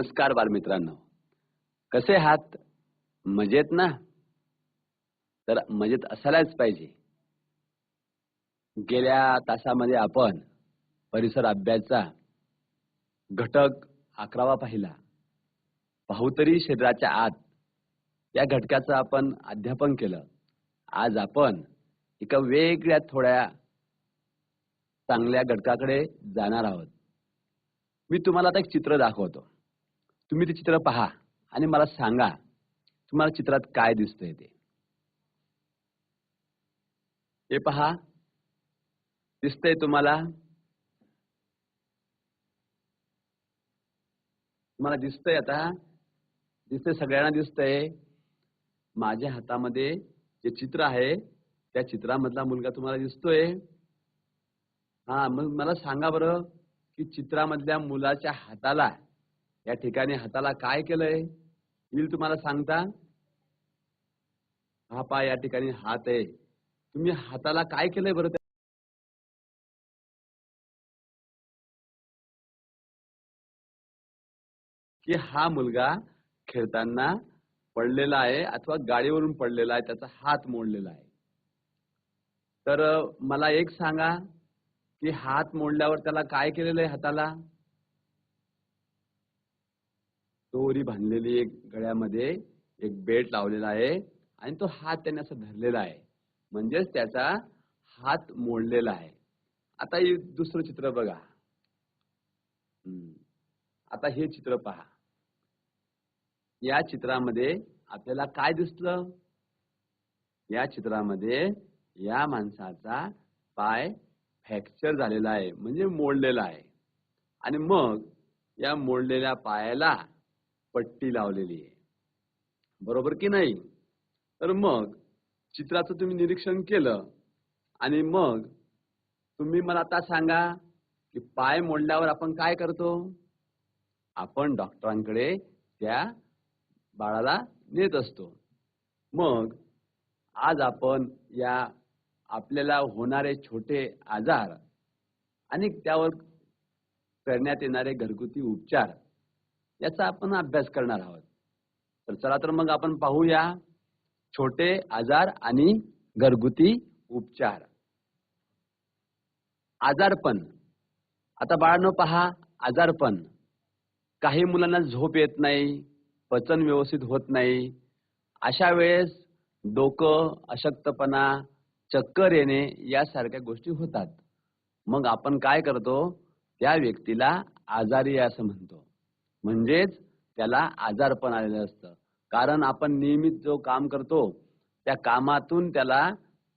नमस्कार बालमित्रांनो. कसे आहात? मजेत ना? तर मजेत असायलाच पाहिजे. गेल्या तासामध्ये आपण परिसर अभ्यासचा घटक अकरावा पाहिला. पाहुतरी शरीराच्या आत या घटकाचं आपण अध्यापन केलं. आज आपण एका वेगळ्या थोड्या चांगल्या घटकाकडे जाणार आहोत. मी तुम्हाला आता एक चित्र दाखवतो. तुम्ही ते चित्र पहा आणि मला सांगा तुम्हाला चित्रात काय दिसतंय ते. हे पहा. दिसतंय तुम्हाला. तुम्हाला दिसतंय आता. दिसतंय सगळ्यांना दिसतंय. माझ्या हातामध्ये जे चित्र आहे त्या चित्रामधला मुलगा तुम्हाला दिसतोय. हा मग मला सांगा बरं की चित्रामधल्या मुलाच्या हाताला या ठिकाणी हाताला काय केलंय? येईल तुम्हाला सांगता? हा पा या ठिकाणी हात आहे. तुम्ही हाताला काय केलंय बरं की हा मुलगा खेळताना पडलेला आहे अथवा गाडीवरून पडलेला आहे त्याचा हात मोडलेला आहे. तर मला एक सांगा की हात मोडल्यावर त्याला काय केलेलं आहे हाताला? दोरी बांधलेली एक गळ्यामध्ये एक बेल्ट लावलेला आहे आणि तो हात त्याने असं धरलेला आहे. म्हणजेच त्याचा हात मोडलेला आहे. आता हे दुसरं चित्र बघा. आता हे चित्र पहा. या चित्रामध्ये आपल्याला काय दिसलं? या चित्रामध्ये या माणसाचा पाय फ्रॅक्चर झालेला आहे म्हणजे मोडलेला आहे. आणि मग या मोडलेल्या पायाला पट्टी लावलेली आहे. बरोबर की नाही? तर मग चित्राचं तुम्ही निरीक्षण केलं आणि मग तुम्ही मला आता सांगा की पाय मोडल्यावर आपण काय करतो? आपण डॉक्टरांकडे त्या बाळाला नेत असतो. मग आज आपण या आपल्याला होणारे छोटे आजार आणि त्यावर करण्यात येणारे घरगुती उपचार याचा आपण अभ्यास करणार आहोत. तर चला तर मग आपण पाहूया छोटे आजार आणि घरगुती उपचार. आजारपण. आता बाळांनो पहा आजारपण. काही मुलांना झोप येत नाही पचन व्यवस्थित होत नाही. अशा वेळेस डोकं अशक्तपणा चक्कर येणे यासारख्या गोष्टी होतात. मग आपण काय करतो? त्या व्यक्तीला आजारी असं म्हणतो. म्हणजेच त्याला आजारपण आलेलं असतं. कारण आपण नियमित जो काम करतो त्या कामातून त्याला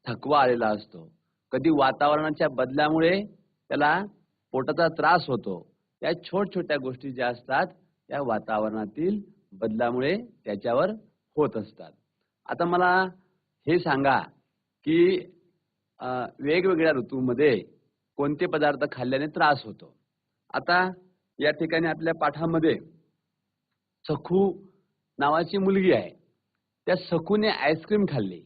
थकवा आलेला असतो. कधी वातावरणाच्या बदलामुळे त्याला पोटाचा त्रास होतो. या छोट छोट्या गोष्टी ज्या असतात त्या वातावरणातील बदलामुळे त्याच्यावर होत असतात. आता मला हे सांगा की वेगवेगळ्या ऋतूमध्ये कोणते पदार्थ खाल्ल्याने त्रास होतो? आता या ठिकाणी आपल्या पाठामध्ये सखू नावाची मुलगी आहे. त्या सखूने आईस्क्रीम खाल्ली.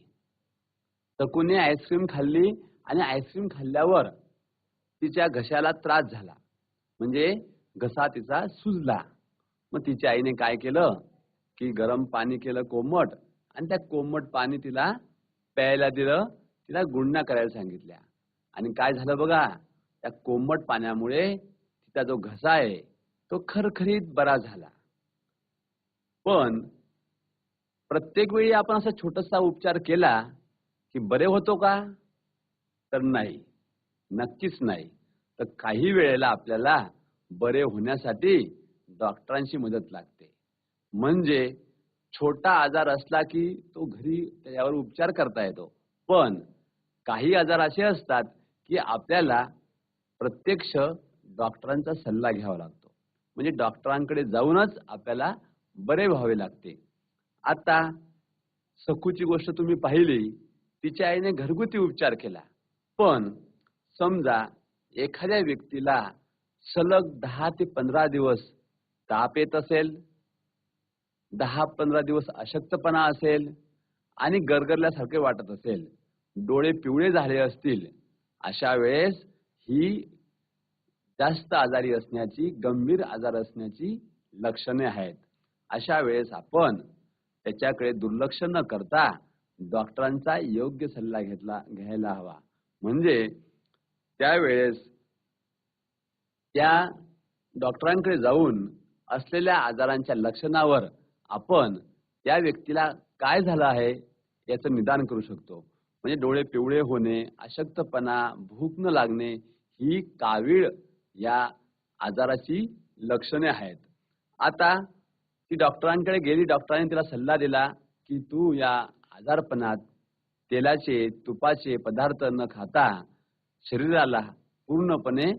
सखूने आईस्क्रीम खाल्ली आणि आईस्क्रीम खाल्ल्यावर तिच्या घशाला त्रास झाला. म्हणजे घसा तिचा सुजला. मग तिच्या आईने काय केलं? की गरम पाणी केलं कोमट आणि त्या कोमट पाणी तिला प्यायला दिलं. तिला गुंडणा करायला सांगितल्या. आणि काय झालं बघा? त्या कोमट पाण्यामुळे तिचा जो घसा आहे तो खरखरीत बरा झाला. पण प्रत्येक वेळी आपण असा छोटासा उपचार केला की बरे होतो का? तर नाही. नक्कीच नाही. तर काही वेळेला आपल्याला बरे होण्यासाठी डॉक्टरांची मदत लागते. म्हणजे छोटा आजार असला की तो घरी त्याच्यावर उपचार करता येतो. पण काही आजार असे असतात की आपल्याला प्रत्यक्ष डॉक्टरांचा सल्ला घ्यावा लागतो. म्हणजे डॉक्टरांकडे जाऊनच आपल्याला बरे व्हावे लागते. आता सखूची गोष्ट तुम्ही पाहिली तिच्या आईने घरगुती उपचार केला. पण समजा एखाद्या व्यक्तीला सलग दहा ते पंधरा दिवस ताप येत असेल दहा पंधरा दिवस अशक्तपणा असेल आणि गरगरल्यासारखे वाटत असेल डोळे पिवळे झाले असतील अशा वेळेस ही जास्त आजारी असण्याची गंभीर आजार असण्याची लक्षणे आहेत. अशा वेळेस आपण त्याच्याकडे दुर्लक्ष न करता डॉक्टरांचा योग्य सल्ला घेतला घ्यायला हवा. म्हणजे त्यावेळेस त्या डॉक्टरांकडे जाऊन असलेल्या आजारांच्या लक्षणावर आपण त्या व्यक्तीला काय झालं आहे याचं निदान करू शकतो. म्हणजे डोळे पिवळे होणे अशक्तपणा भूक न लागणे ही कावीळ या आजाराची लक्षणे आहेत. आता ती डॉक्टरांकडे गेली डॉक्टरांनी तिला सल्ला दिला की तू या आजारपणात तेलाचे तुपाचे पदार्थ न खाता शरीराला पूर्णपणे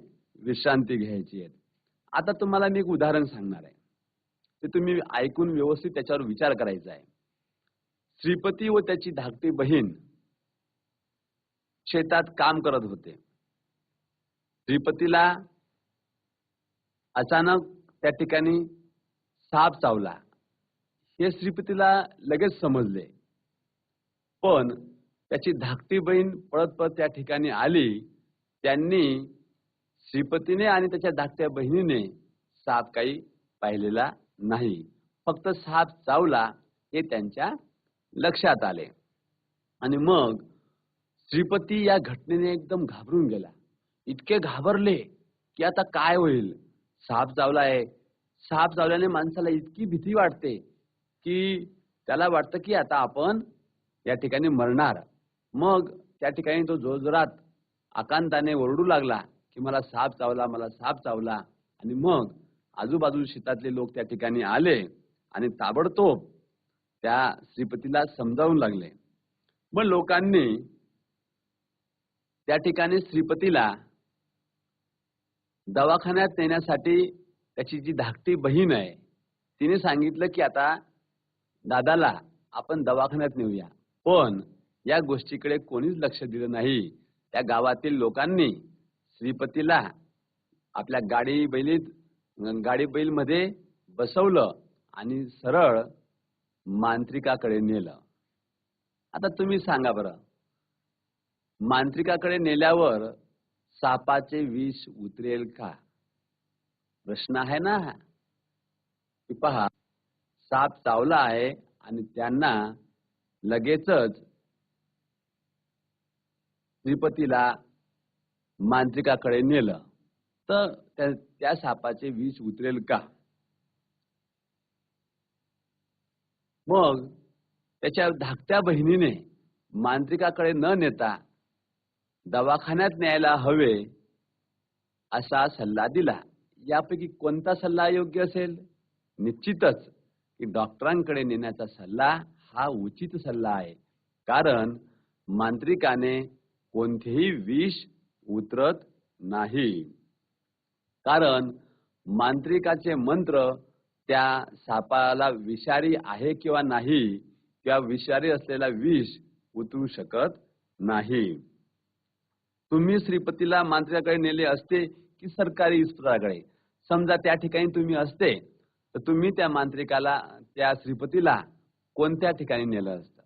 विश्रांती घ्यायची आहे. आता तुम्हाला मी एक उदाहरण सांगणार आहे. ते तुम्ही ऐकून व्यवस्थित त्याच्यावर विचार करायचा आहे. श्रीपती व त्याची धाकटी बहीण शेतात काम करत होते. श्रीपतीला अचानक त्या ठिकाणी साप चावला. हे श्रीपतीला लगेच समजले. पण त्याची धाकटी बहीण पळत पळत त्या ठिकाणी आली. त्यांनी श्रीपतीने आणि त्याच्या धाकट्या बहिणीने साप काही पाहिलेला नाही. फक्त साप चावला हे त्यांच्या लक्षात आले. आणि मग श्रीपती या घटनेने एकदम घाबरून गेला. इतके घाबरले की आता काय होईल? साप चावलाय साप चावल्याने माणसाला इतकी भीती वाटते की त्याला वाटतं की आता आपण या ठिकाणी मरणार. मग त्या ठिकाणी तो जोरजोरात आकांताने ओरडू लागला की मला साप चावला मला साप चावला आणि मग आजूबाजू शेतातले लोक त्या ठिकाणी आले आणि ताबडतोब त्या श्रीपतीला समजावून लागले. मग लोकांनी त्या ठिकाणी श्रीपतीला दवाखान्यात नेण्यासाठी त्याची जी धाकटी बहीण आहे तिने सांगितलं की आता दादाला आपण दवाखान्यात नेऊया. पण या गोष्टीकडे कोणीच लक्ष दिलं नाही. त्या गावातील लोकांनी श्रीपतीला आपल्या गाडी बैलीत गाडी बैलमध्ये बसवलं आणि सरळ मांत्रिकाकडे नेलं. आता तुम्ही सांगा बरं. मांत्रिकाकडे नेल्यावर सापाचे विष उतरेल का? प्रश्न आहे ना. की पहा साप चावला आहे आणि त्यांना लगेचच श्रीपतीला मांत्रिकाकडे नेलं. तर त्या- त्या सापाचे विष उतरेल का? मग त्याच्या धाकट्या बहिणीने मांत्रिकाकडे न नेता दवाखान्यात न्यायला हवे असा सल्ला दिला. यापैकी कोणता सल्ला योग्य असेल? निश्चितच की डॉक्टरांकडे नेण्याचा सल्ला हा उचित सल्ला आहे. कारण मांत्रिकाने कोणतेही विष उतरत नाही. कारण मांत्रिकाचे मंत्र त्या सापाला विषारी आहे किंवा नाही किंवा विषारी असलेला विष उतरू शकत नाही. तुम्ही श्रीपतीला मांत्रिकाकडे नेले असते की सरकारी इस्पितळाकडे? समजा त्या ठिकाणी तुम्ही असते तर तुम्ही त्या मांत्रिकाला त्या श्रीपतीला कोणत्या ठिकाणी नेलं असतं?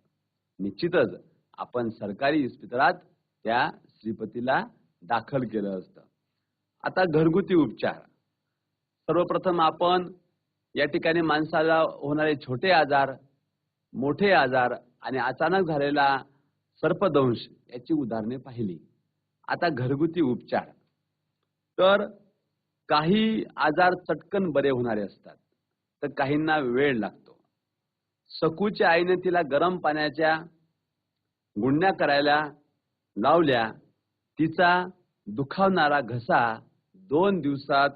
निश्चितच आपण सरकारी इस्पितळात त्या श्रीपतीला दाखल केलं असतं. आता घरगुती उपचार. सर्वप्रथम आपण या ठिकाणी माणसाला होणारे छोटे आजार मोठे आजार आणि अचानक झालेला सर्पदंश याची उदाहरणे पाहिली. आता घरगुती उपचार. तर काही आजार चटकन बरे होणारे असतात तर काहींना वेळ लागतो. सकूच्या आईने तिला गरम पाण्याच्या गुंड्या करायला लावल्या तिचा दुखावणारा घसा दोन दिवसात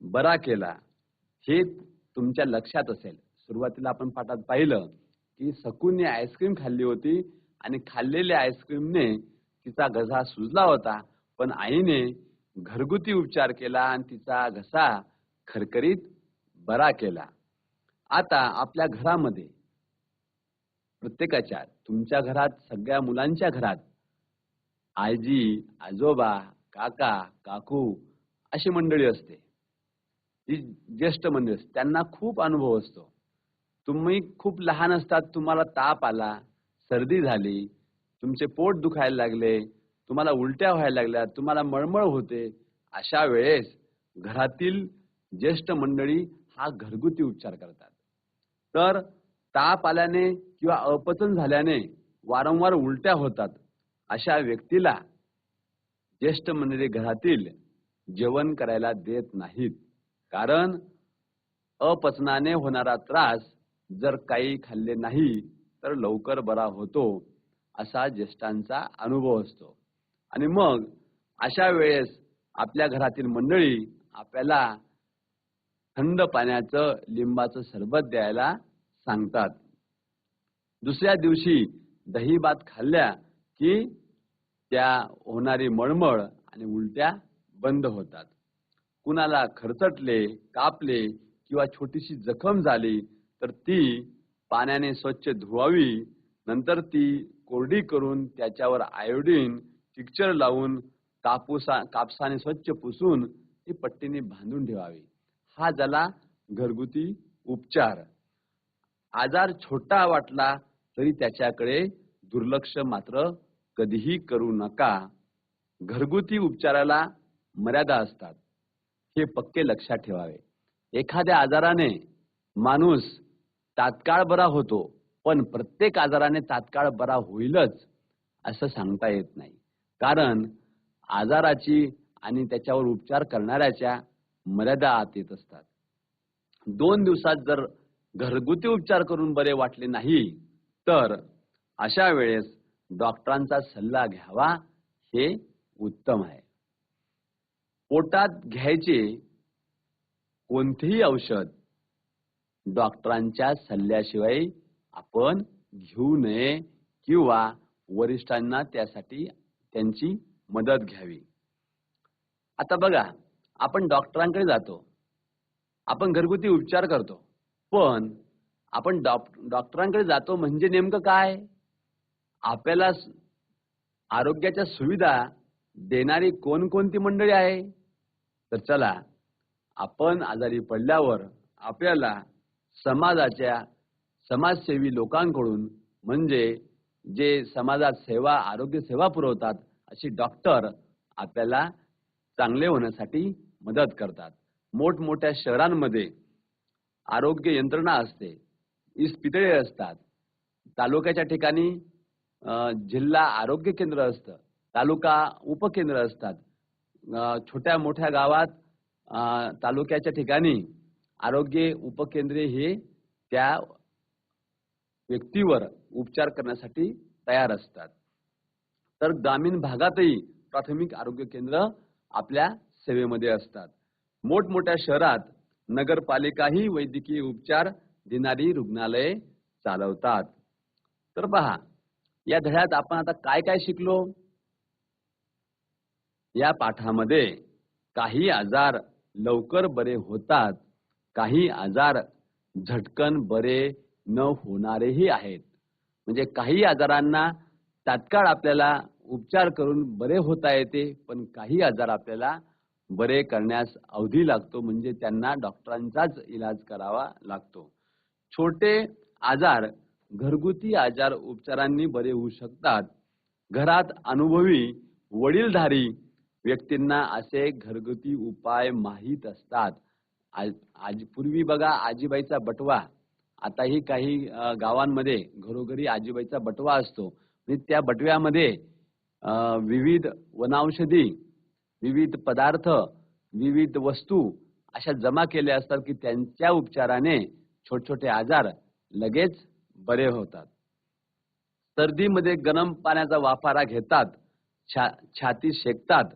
बरा केला. हे तुमच्या लक्षात असेल. सुरुवातीला आपण पाठात पाहिलं की सकूने आईस्क्रीम खाल्ली होती आणि खाल्लेल्या आईस्क्रीमने तिचा घसा सुजला होता. पण आईने घरगुती उपचार केला आणि तिचा घसा खरखरीत बरा केला. आता आपल्या घरामध्ये प्रत्येकाच्या तुमच्या घरात सगळ्या मुलांच्या घरात आजी आजोबा काका काकू अशी मंडळी असते. जी ज्येष्ठ मंडळी असते. त्यांना खूप अनुभव असतो. तुम्ही खूप लहान असतात तुम्हाला ताप आला सर्दी झाली तुमचे पोट दुखायला लागले तुम्हाला उलट्या व्हायला लागल्या तुम्हाला मळमळ होते अशा वेळेस घरातील ज्येष्ठ मंडळी हा घरगुती उपचार करतात. तर ताप आल्याने किंवा अपचन झाल्याने वारंवार उलट्या होतात. अशा व्यक्तीला ज्येष्ठ मंडळी घरातील जेवण करायला देत नाहीत. कारण अपचनाने होणारा त्रास जर काही खाल्ले नाही तर लवकर बरा होतो. असा ज्येष्ठांचा अनुभव असतो. आणि मग अशा वेळेस आपल्या घरातील मंडळी आपल्याला थंड पाण्याचं लिंबाचं सरबत द्यायला सांगतात. दुसऱ्या दिवशी दही भात खाल्ल्या की त्या होणारी मळमळ आणि उलट्या बंद होतात. कुणाला खरचटले कापले किंवा छोटीशी जखम झाली तर ती पाण्याने स्वच्छ धुवावी नंतर ती कोरडी करून त्याच्यावर आयोडीन टिक्चर लावून कापूसा कापसाने स्वच्छ पुसून ती पट्टीने बांधून ठेवावी. हा झाला घरगुती उपचार. आजार छोटा वाटला तरी त्याच्याकडे दुर्लक्ष मात्र कधीही करू नका. घरगुती उपचाराला मर्यादा असतात. हे पक्के लक्षात ठेवावे. एखाद्या आजाराने माणूस तात्काळ बरा होतो. पण प्रत्येक आजाराने तात्काळ बरा होईलच असं सांगता येत नाही. कारण आजाराची आणि त्याच्यावर उपचार करणाऱ्याच्या मर्यादा आत येत असतात. दोन दिवसात जर घरगुती उपचार करून बरे वाटले नाही तर अशा वेळेस डॉक्टरांचा सल्ला घ्यावा हे उत्तम आहे. पोटात घ्यायचे कोणतेही औषध डॉक्टरांच्या सल्ल्याशिवाय आपण घेऊ नये किंवा वरिष्ठांना त्यासाठी त्यांची मदत घ्यावी. आता बघा आपण डॉक्टरांकडे जातो. आपण घरगुती उपचार करतो. पण आपण डॉक्टरांकडे जातो म्हणजे नेमकं काय? आपल्याला आरोग्याच्या सुविधा देणारी कोणकोणती मंडळी आहे? तर चला आपण आजारी पडल्यावर आपल्याला समाजाच्या समाजसेवी लोकांकडून म्हणजे जे समाजात सेवा आरोग्य सेवा पुरवतात अशी डॉक्टर आपल्याला चांगले होण्यासाठी मदत करतात. मोठमोठ्या शहरांमध्ये आरोग्य यंत्रणा असते. इस्पितळे असतात. तालुक्याच्या ठिकाणी जिल्हा आरोग्य केंद्र असतं. तालुका उपकेंद्र असतात. छोट्या मोठ्या गावात तालुक्याच्या ठिकाणी आरोग्य उपकेंद्रे हे त्या व्यक्तीवर उपचार करण्यासाठी तयार असतात. तर ग्रामीण भागातही प्राथमिक आरोग्य केंद्र आपल्या सेवेमध्ये असतात. मोठमोठ्या शहरात नगरपालिकाही वैद्यकीय उपचार देणारी रुग्णालये चालवतात. तर पहा या धड्यात आपण आता काय काय शिकलो? या पाठामध्ये काही आजार लवकर बरे होतात काही आजार झटकन बरे न होणारेही आहेत. म्हणजे काही आजारांना तात्काळ आपल्याला उपचार करून बरे होता येते पण काही आजार आपल्याला बरे करण्यास अवधी लागतो म्हणजे त्यांना डॉक्टरांचाच इलाज करावा लागतो. छोटे आजार घरगुती आजार उपचारांनी बरे होऊ शकतात. घरात अनुभवी वडीलधारी व्यक्तींना असे घरगुती उपाय माहीत असतात. आज आज पूर्वी बघा आजीबाईचा बटवा. आताही काही गावांमध्ये घरोघरी आजीबाईचा बटवा असतो. आणि त्या बटव्यामध्ये विविध वनौषधी विविध पदार्थ विविध वस्तू अशा जमा केल्या असतात की त्यांच्या उपचाराने छोटे छोटे आजार लगेच बरे होतात. सर्दीमध्ये गरम पाण्याचा वाफारा घेतात छा छाती शेकतात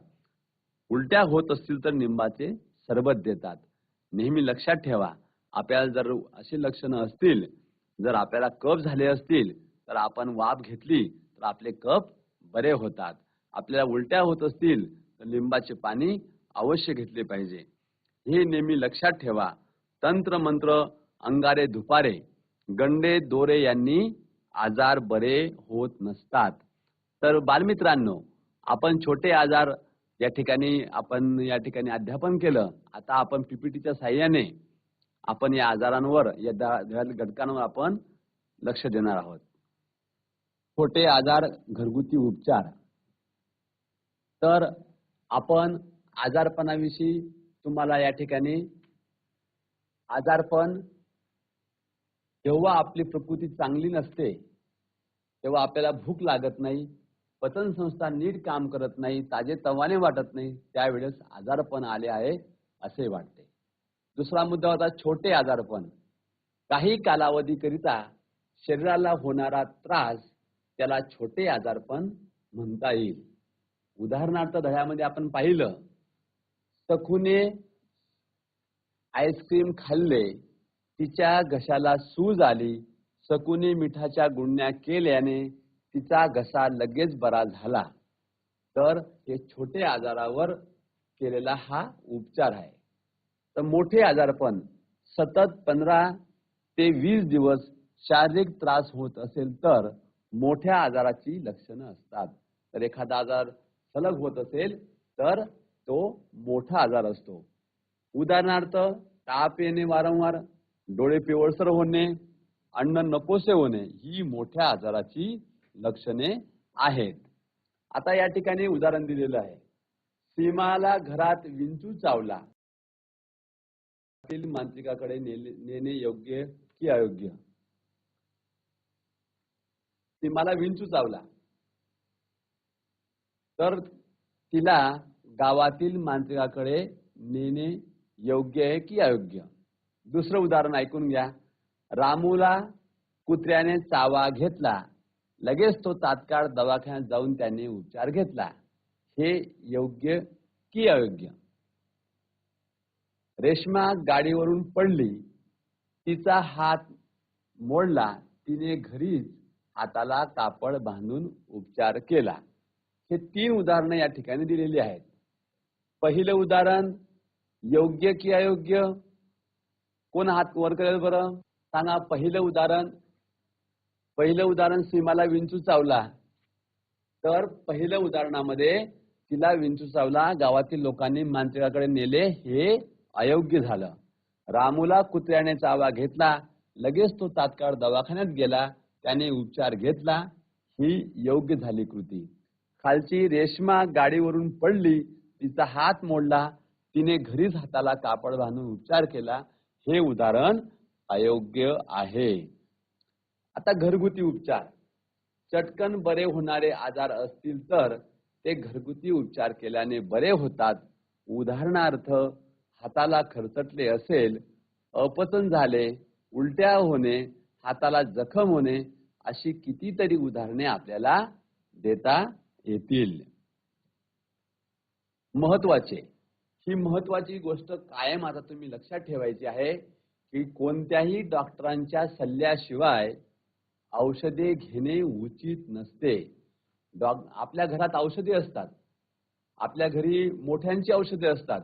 उलट्या होत असतील तर निंबाचे सरबत देतात. नेहमी लक्षात ठेवा. आपल्याला जर अशी लक्षणं असतील जर आपल्याला कफ झाले असतील तर आपण वाफ घेतली तर आपले कप बरे होतात. आपल्याला उलट्या होत असतील तर लिंबाचे पाणी अवश्य घेतले पाहिजे. हे नेहमी लक्षात ठेवा. तंत्र मंत्र अंगारे धुपारे गंडे दोरे यांनी आजार बरे होत नसतात. तर बालमित्रांनो आपण छोटे आजार या ठिकाणी आपण या ठिकाणी अध्यापन केलं. आता आपण पीपीटीच्या साह्याने आपण या आजारांवर या घटकांवर आपण लक्ष देणार आहोत. खोटे आजार घरगुती उपचार. तर आपण आजारपणाविषयी तुम्हाला या ठिकाणी आजारपण जेव्हा आपली प्रकृती चांगली नसते तेव्हा आपल्याला भूक लागत नाही पचन संस्था नीट काम करत नाही ताजे तवाने वाटत नाही त्यावेळेस आजारपण आले आहे असे वाटते. दुसरा मुद्दा होता छोटे आजारपण. काही कालावधीकरिता शरीराला होणारा त्रास त्याला छोटे आजारपण म्हणता येईल. उदाहरणार्थ धड्यामध्ये आपण पाहिलं सखूने आईस्क्रीम खाल्ले तिच्या घशाला सूज आली सकूने मिठाच्या गुण्या केल्याने तिचा घसा लगेच बरा झाला. तर हे छोटे आजारावर केलेला हा उपचार आहे. तर मोठे आजारपण सतत पंधरा ते वीस दिवस शारीरिक त्रास होत असेल तर मोठ्या आजाराची लक्षणं असतात. तर एखादा आजार सलग होत असेल तर तो मोठा आजार असतो. उदाहरणार्थ ताप येणे वारंवार डोळे पिवळसर होणे अन्न नकोसे होणे ही मोठ्या आजाराची लक्षणे आहेत. आता या ठिकाणी उदाहरण दिलेलं आहे. सीमाला घरात विंचू चावला. मांत्रिकाकडे नेणे योग्य की अयोग्य? ती मला विंचू चावला. तर तिला गावातील मांत्रिकाकडे नेणे योग्य आहे की अयोग्य? दुसरं उदाहरण ऐकून घ्या. रामूला कुत्र्याने चावा घेतला. लगेच तो तात्काळ दवाखान्यात जाऊन त्याने उपचार घेतला. हे योग्य की अयोग्य? रेश्मा गाडीवरून पडली तिचा हात मोडला तिने घरीच हाताला कापड बांधून उपचार केला. हे तीन उदाहरणं या ठिकाणी दिलेली आहेत. पहिलं उदाहरण योग्य की अयोग्य? कोण हात वर करेल बरं? सांगा पहिलं उदाहरण. पहिलं उदाहरण सीमाला विंचू चावला. तर पहिल्या उदाहरणामध्ये तिला विंचू चावला गावातील लोकांनी मांत्रिकाकडे नेले हे अयोग्य झालं. रामूला कुत्र्याने चावा घेतला. लगेच तो तात्काळ दवाखान्यात गेला. त्याने उपचार घेतला. ही योग्य झाली कृती. खालची रेशमा गाडीवरून पडली. तिचा हात मोडला. तिने घरीच हाताला कापड बांधून उपचार केला. हे उदाहरण अयोग्य आहे. आता घरगुती उपचार. चटकन बरे होणारे आजार असतील तर ते घरगुती उपचार केल्याने बरे होतात. उदाहरणार्थ हाताला खरचटले असेल अपचन झाले उलट्या होणे हाताला जखम होणे अशी कितीतरी उदाहरणे आपल्याला देता येतील. महत्त्वाचे. ही महत्वाची गोष्ट कायम आता तुम्ही लक्षात ठेवायची आहे की कोणत्याही डॉक्टरांच्या सल्ल्याशिवाय औषधे घेणे उचित नसते. डॉक आपल्या घरात औषधे असतात. आपल्या घरी मोठ्यांची औषधे असतात.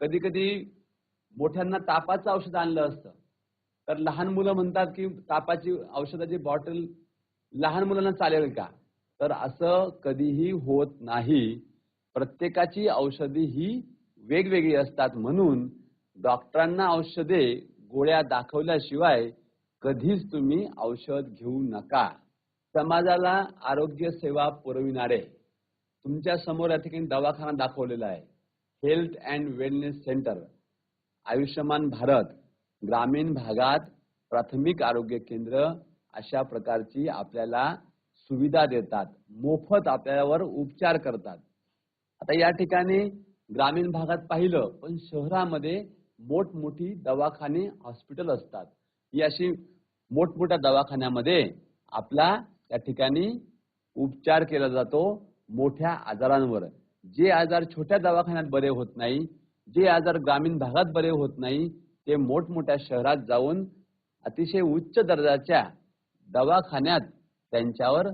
कधी कधी मोठ्यांना तापाचं औषध आणलं असतं. तर लहान मुलं म्हणतात की तापाची औषधाची बॉटल लहान मुलांना चालेल का? तर असं कधीही होत नाही. प्रत्येकाची औषधी ही वेगवेगळी असतात म्हणून डॉक्टरांना औषधे गोळ्या दाखवल्याशिवाय कधीच तुम्ही औषध घेऊ नका. समाजाला आरोग्य सेवा पुरविणारे. तुमच्यासमोर या ठिकाणी दवाखाना दाखवलेला आहे. Health and wellness centre Ayushman Bharat ग्रामीण भागात प्राथमिक आरोग्य केंद्र अशा प्रकारची आपल्याला सुविधा देतात. मोफत आपल्यावर उपचार करतात. आता या ठिकाणी ग्रामीण भागात पाहिलं पण शहरामध्ये मोठमोठी दवाखाने हॉस्पिटल असतात. ही अशी मोठमोठ्या दवाखान्यामध्ये आपला या ठिकाणी उपचार केला जातो मोठ्या आजारांवर. जे आजार छोट्या दवाखान्यात बरे होत नाही जे आजार ग्रामीण भागात बरे होत नाही ते मोठमोठ्या शहरात जाऊन अतिशय उच्च दर्जाच्या दवाखान्यात त्यांच्यावर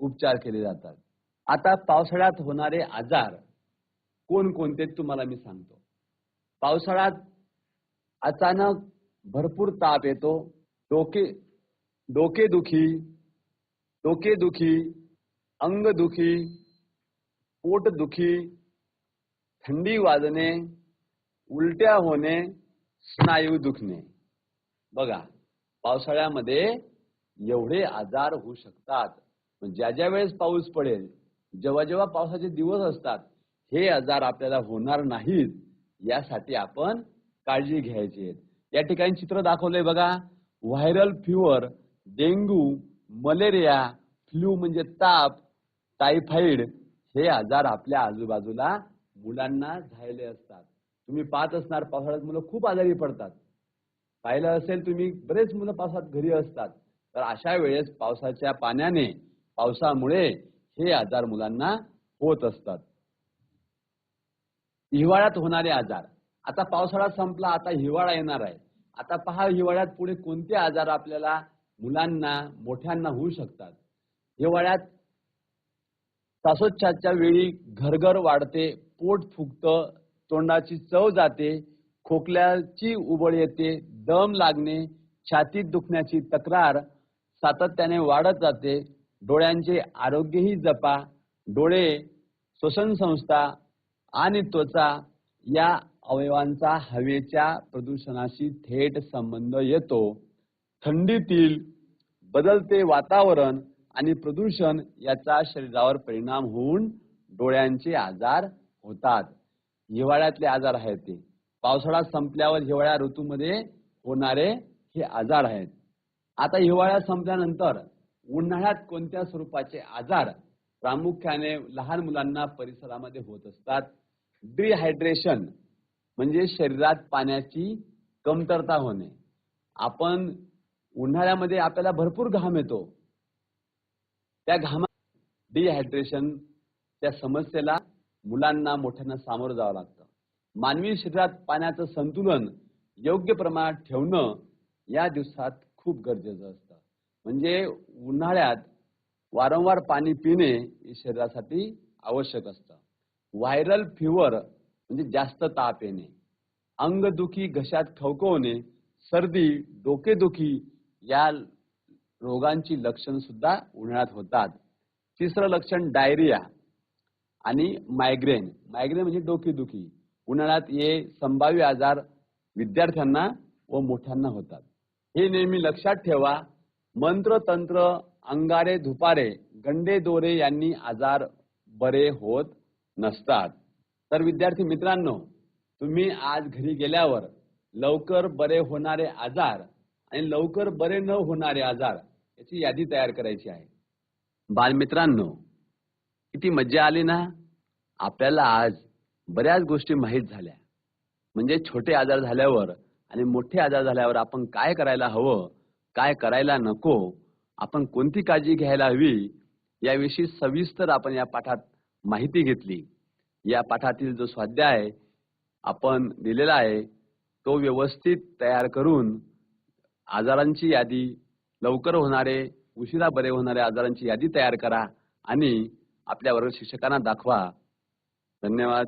उपचार केले जातात. आता पावसाळ्यात होणारे आजार कोणकोणते तुम्हाला मी सांगतो. पावसाळ्यात अचानक भरपूर ताप येतो डोके डोकेदुखी डोकेदुखी अंगदुखी पोटदुखी थंडी वाजणे उलट्या होणे स्नायू दुखणे. बघा पावसाळ्यामध्ये एवढे आजार होऊ शकतात. ज्या ज्या वेळेस पाऊस पडेल जेव्हा जेव्हा पावसाचे दिवस असतात हे आजार आपल्याला होणार नाहीत यासाठी आपण काळजी घ्यायची आहे. या ठिकाणी चित्र दाखवलंय बघा viral fever dengue malaria flu म्हणजे ताप टायफाईड हे आजार आपल्या आजूबाजूला मुलांना झालेले असतात. तुम्ही पाहत असणार पावसाळ्यात मुलं खूप आजारी पडतात. पाहिलं असेल तुम्ही बरेच मुलं पावसात घरी असतात. तर अशा वेळेस पावसाच्या पाण्याने पावसामुळे हे आजार मुलांना होत असतात. हिवाळ्यात होणारे आजार. आता पावसाळा संपला आता हिवाळा येणार आहे. आता पहा हिवाळ्यात पुढे कोणते आजार आपल्याला मुलांना मोठ्यांना होऊ शकतात? हिवाळ्यात श्वासोच्छवासाच्या वेळी घरघर वाढते पोट फुगतं तोंडाची चव जाते खोकल्याची उबळ येते दम लागणे छातीत दुखण्याची तक्रार सातत्याने वाढत जाते डोळ्यांचे आरोग्यही जपा डोळे श्वसन संस्था आणि त्वचा या अवयवांचा हवेच्या प्रदूषणाशी थेट संबंध येतो. थंडीतील बदलते वातावरण आणि प्रदूषण याचा शरीरावर परिणाम होऊन डोळ्यांचे आजार होतात. हिवाळ्यातले आजार आहेत ते. पावसाळा संपल्यावर हिवाळ्या ऋतूमध्ये होणारे हे आजार आहेत. आता हिवाळा संपल्यानंतर उन्हाळ्यात कोणत्या स्वरूपाचे आजार प्रामुख्याने लहान मुलांना परिसरामध्ये होत असतात? डिहायड्रेशन म्हणजे शरीरात पाण्याची कमतरता होणे. आपण उन्हाळ्यामध्ये आपल्याला भरपूर घाम येतो. त्या घामा डिहायड्रेशन त्या समस्येला मुलांना मोठ्यांना सामोरं जावं लागतं. मानवी शरीरात पाण्याचं संतुलन योग्य प्रमाणात ठेवणं या दिवसात खूप गरजेचं असतं. म्हणजे उन्हाळ्यात वारंवार पाणी पिणे हे शरीरासाठी आवश्यक असतं. व्हायरल फिवर म्हणजे जास्त ताप येणे अंगदुखी घशात खवखवणे सर्दी डोकेदुखी या रोगांची लक्षण सुद्धा उन्हाळ्यात होतात. तिसरं लक्षण डायरिया आणि मायग्रेन मायग्रेन म्हणजे डोकेदुखी. उन्हाळ्यात हे संभाव्य आजार विद्यार्थ्यांना व मोठ्यांना होतात. हे नेहमी लक्षात ठेवा. मंत्र तंत्र अंगारे धुपारे गंडे दोरे यांनी आजार बरे होत नसतात. तर विद्यार्थी मित्रांनो तुम्ही आज घरी गेल्यावर लवकर बरे होणारे आजार आणि लवकर बरे न होणारे आजार याची यादी तयार करायची आहे. बालमित्रांनो किती मज्जा आली ना? आपल्याला आज बऱ्याच गोष्टी माहीत झाल्या. म्हणजे छोटे आजार झाल्यावर आणि मोठे आजार झाल्यावर आपण काय करायला हवं काय करायला नको आपण कोणती काळजी घ्यायला हवी याविषयी सविस्तर आपण या पाठात माहिती घेतली. या पाठातील जो स्वाध्याय आपण दिलेला आहे तो व्यवस्थित तयार करून आजारांची यादी लवकर होणारे उशिरा बरे होणाऱ्या आजारांची यादी तयार करा आणि आपल्या वर्ग शिक्षकांना दाखवा. धन्यवाद.